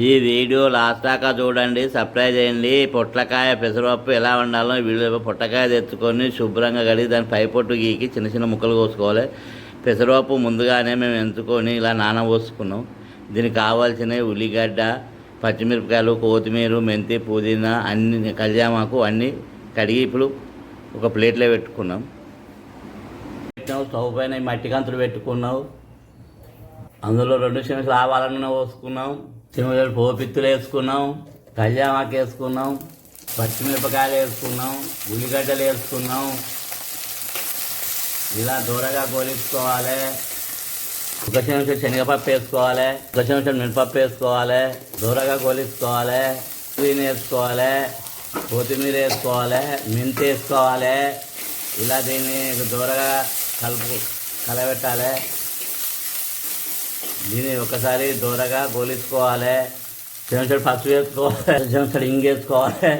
ఈ video last దాకా చూడండి సర్ప్రైజ్ చేయండి. పొట్లకాయ పెసరపప్పు ఎలా వండాలో వీడియో పొట్లకాయ తెచ్చుకొని శుభ్రంగా కడిగి దాని పై పొట్టు గీకి చిన్న చిన్న ముక్కలు కోసుకోవాలి. పెసరపప్పు ముందుగానే మేము ఎంచుకొని ఇలా నానబోసుకున్నాం. దీనికి కావాల్సినవి ఉల్లిగడ్డ పచ్చిమిరపకాయలు కొత్తిమీర మెంతి పుదీనా అన్ని కళ్యామాకు అన్నీ కడిగి ఇప్పుడు ఒక ప్లేట్లో పెట్టుకున్నాం. పెట్టినావు స్టవ్ పైన మట్టి కంతులు పెట్టుకున్నావు అందులో రెండు చెంచాలు ఆవాల నూనె పోసుకున్నాం చెంచాలు పోపిత్తులు వేసుకున్నాం. కళ్యామాకు వేసుకున్నాం. పచ్చిమిరపకాయలు వేసుకున్నాం. ఉల్లిగడ్డలు వేసుకున్నాం. ఇలా దూరగా కోలించుకోవాలి ఒక చెంచా శనగపప్పు వేసుకోవాలి. ఒక చెంచా మినపప్పు వేసుకోవాలి. దూరగా కోలించుకోవాలి పుదీనా వేసుకోవాలి. కొత్తిమీర వేసుకోవాలి. మెంతి వేసుకోవాలి. ఇలా దీన్ని దూరగా కలుపు కలబెట్టాలి. దీన్ని ఒకసారి దూరగా గోలించుకోవాలి. చెంచడు పసుపు వేసుకోవాలి చెంచడు ఇంగు వేసుకోవాలి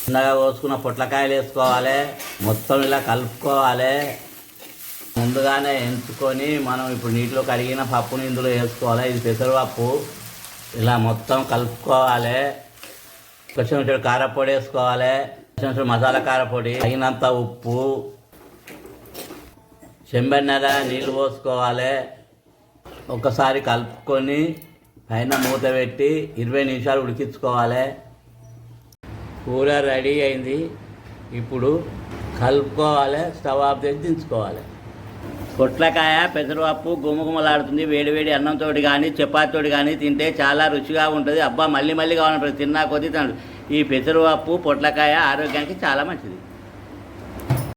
చిన్నగా కోసుకున్న పొట్లకాయలు వేసుకోవాలి మొత్తం ఇలా కలుపుకోవాలి. ముందుగానే ఎంచుకొని మనం ఇప్పుడు నీటిలో కడిగిన పప్పుని ఇందులో వేసుకోవాలి. ఇది పెసరపప్పు. ఇలా మొత్తం కలుపుకోవాలి. ఒక కారపొడి వేసుకోవాలి. ఒక మసాలా కారపొడి. తగినంత ఉప్పు. చెంబెన్నర నీళ్ళు పోసుకోవాలి. ఒకసారి కలుపుకొని పైన మూత పెట్టి ఇరవై నిమిషాలు ఉడికించుకోవాలి. కూర రెడీ అయింది. ఇప్పుడు కలుపుకోవాలి స్టవ్ ఆఫ్ చేసి దించుకోవాలి. పొట్లకాయ పెసరపప్పు గుమగుమలాడుతుంది. వేడి వేడి అన్నంతో కానీ చపాతీతోటి కానీ తింటే చాలా రుచిగా ఉంటుంది. అబ్బా మళ్ళీ మళ్ళీ కావాలని తిన్నా కొద్దీ తినడు ఈ పెసరపప్పు పొట్లకాయ ఆరోగ్యానికి చాలా మంచిది.